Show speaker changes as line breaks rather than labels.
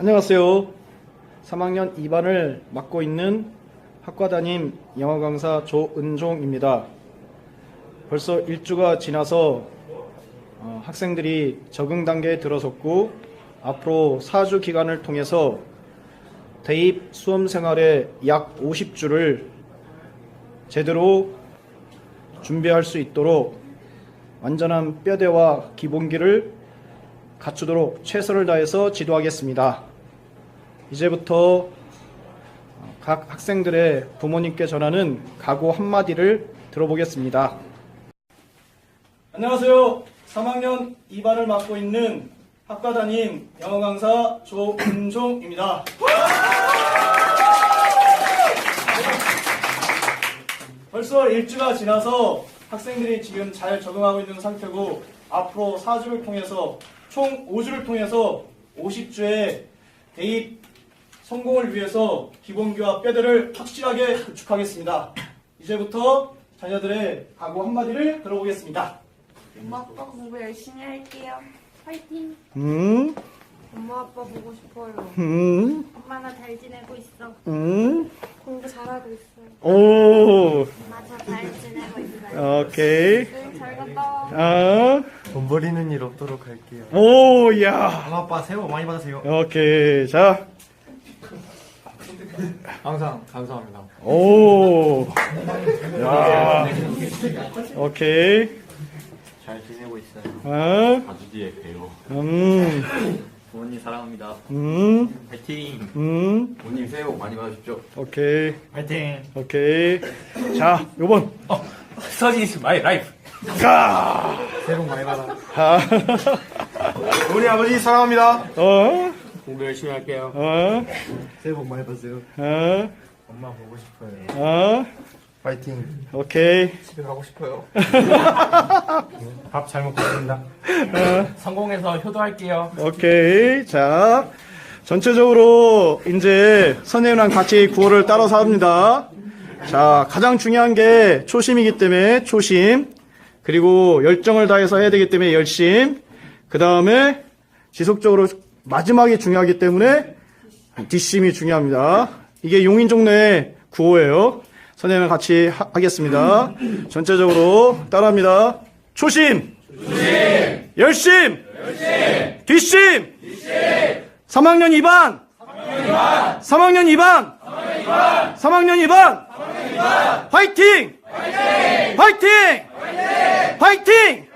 안녕하세요. 3학년 2반을 맡고 있는 학과 담임 영어 강사 조은종입니다. 벌써 1주가 지나서 어, 학생들이 적응 단계에 들어섰고 앞으로 4주 기간을 통해서 대입 수험 생활의 약 50주를 제대로 준비할 수 있도록 완전한 뼈대와 기본기를 갖추도록 최선을 다해서 지도하겠습니다. 이제부터 각 학생들의 부모님께 전하는 각오 한마디를 들어보겠습니다. 안녕하세요. 3학년 2반을 맡고 있는 학과 담임 영어 강사 조은종입니다. 벌써 일주가 지나서 학생들이 지금 잘 적응하고 있는 상태고 앞으로 4주를 통해서 총 5주를 통해서 50주의 대입 성공을 위해서 기본기와 뼈대를 확실하게 구축하겠습니다. 이제부터 자녀들의 각오 한마디를 들어보겠습니다.
엄마 아빠 공부 열심히 할게요. 화이팅!
음,
엄마 아빠 보고 싶어요.
음,
엄마 나 잘 지내고 있어.
음,
공부 잘하고 있어.
오,
엄마 저 잘 지내고 있어요.
오케이.
응, 잘 갔다 와.
아,
돈 버리는 일 없도록 할게요.
오, 야.
엄마 아빠 새해 복 많이 받으세요.
오케이. 자,
항상 감사합니다.
오, 야. 오케이.
잘 지내고 있어요.
아,
4주 뒤에 봬요.
음,
부모님 사랑합니다.
음,
파이팅!
음,
부모님 새해 복 많이 받으십시오.
오케이.
파이팅!
오케이. 자, 요번.
스터디 is my life.
가!
새해 복 많이 받아.
아,
우리 아버지 사랑합니다.
어,
공부 열심히 할게요.
어,
새해 복 많이 받으세요.
어,
엄마 보고 싶어요.
어,
파이팅.
오케이.
집에 가고 싶어요. 밥 잘 먹고 있습니다.
성공해서 효도할게요.
오케이. 자, 전체적으로 이제 선생님이랑 같이 구호를 따라서 합니다. 자, 가장 중요한 게 초심이기 때문에 초심. 그리고 열정을 다해서 해야 되기 때문에 열심. 그 다음에 지속적으로 마지막이 중요하기 때문에 뒷심이 중요합니다. 이게 용인종로의 구호예요. 선생님과 같이 하, 겠습니다 전체적으로 따라합니다. 초심. 열심. 뒷심. 3학년 2반. 3학년 2반. 3학년 2반. 화이팅! 화이팅! 화이팅! 화이팅! 야!